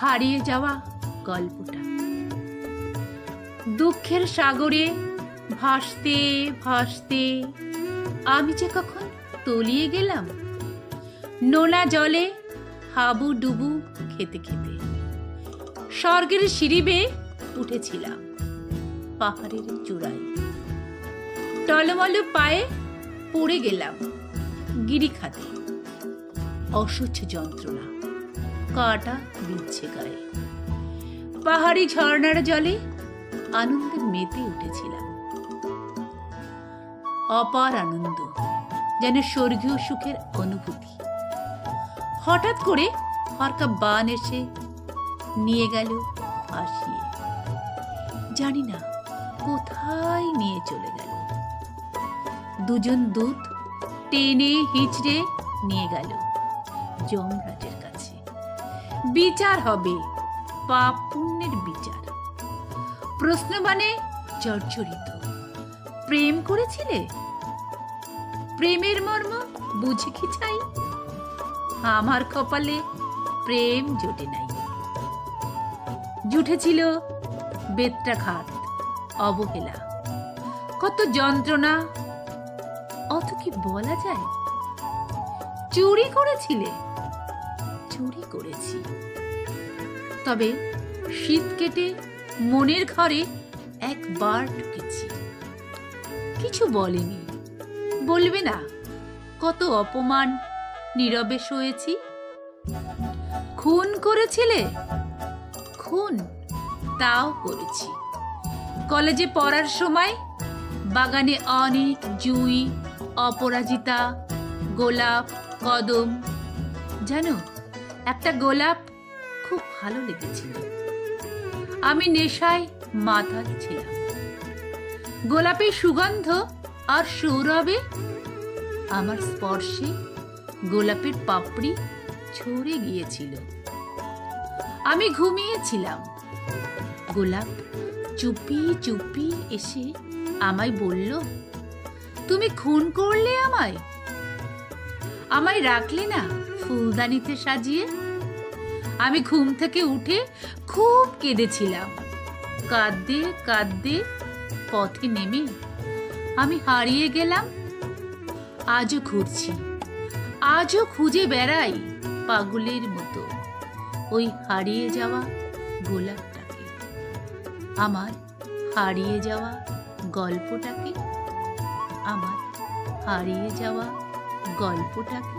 হারিয়ে যাওয়া গল্পটা। দুঃখের সাগরে ভাসতে ভাসতে আমি যে কখন তলিয়ে গেলাম। নোনা জলে হাবু ডুবু খেতে খেতে। স্বর্গের সিঁড়ি উঠেছিলাম পাহাড়ের চূড়ায়। টলমল পায়ে পড়ে গেলাম গিরিখাতে। অসহ্য যন্ত্রণা। কাটা বিচ্ছে গায়ে পাহাড়ি ঝর্ণার জলে আনন্দে মেতে উঠেছিলাম। অপার আনন্দ, যেন স্বর্গীয় সুখের অনুভূতি। হঠাৎ করে হরকা বান এসে নিয়ে গেল ভাসিয়ে জানি না কোথায় নিয়ে চলে গেল। দুজন দূত টেনে হিচড়ে নিয়ে গেল যমরাজের কাছে। বিচার হবে। পাপ পুণ্যের বিচার। প্রশ্ন মানে জর্জরিত। প্রেম করেছিলে? প্রেমের মর্ম বুঝে কি চাই? আমার কপালে প্রেম জোটে নাই। জুটেছিল বেত্রাঘাত, অবহেলা। কত যন্ত্রণা, অত কি বলা যায়? চুরি করেছিলে? চুরি করেছি। তবে শীত কেটে মনের ঘরে একবার ঢুকেছি। কিছু বলেনি। বলবে না, কত অপমান, নীরবে সয়েছি খুন করেছিলে? খুন তাও করেছি। কলেজে পড়ার সময় বাগানে অনেক জুই, অপরাজিতা, গোলাপ, কদম, জানো? একটা গোলাপ খুব ভালো লেগেছিল। আমি নেশায় মাতাল ছিলাম। গোলাপের সুগন্ধ আর সৌরভে আমার স্পর্শে গোলাপের পাপড়ি ছড়ে গিয়েছিল। আমি ঘুমিয়েছিলাম। গোলাপ চুপি চুপি এসে আমায় বলল, তুমি খুন করলে আমায়? আমায় রাখলে না? ফুলদানিতে সাজিয়ে আমি ঘুম থেকে উঠে খুব কেঁদেছিলাম। কাঁদতে কাঁদতে পথে নেমে আমি হারিয়ে গেলাম। আজও ঘুরছি আজও খুঁজে বেড়াই পাগলের মতো ওই হারিয়ে যাওয়া গোলাপটাকে, আমার হারিয়ে যাওয়া গল্পটাকে, আমার হারিয়ে যাওয়া গল্পটাকে।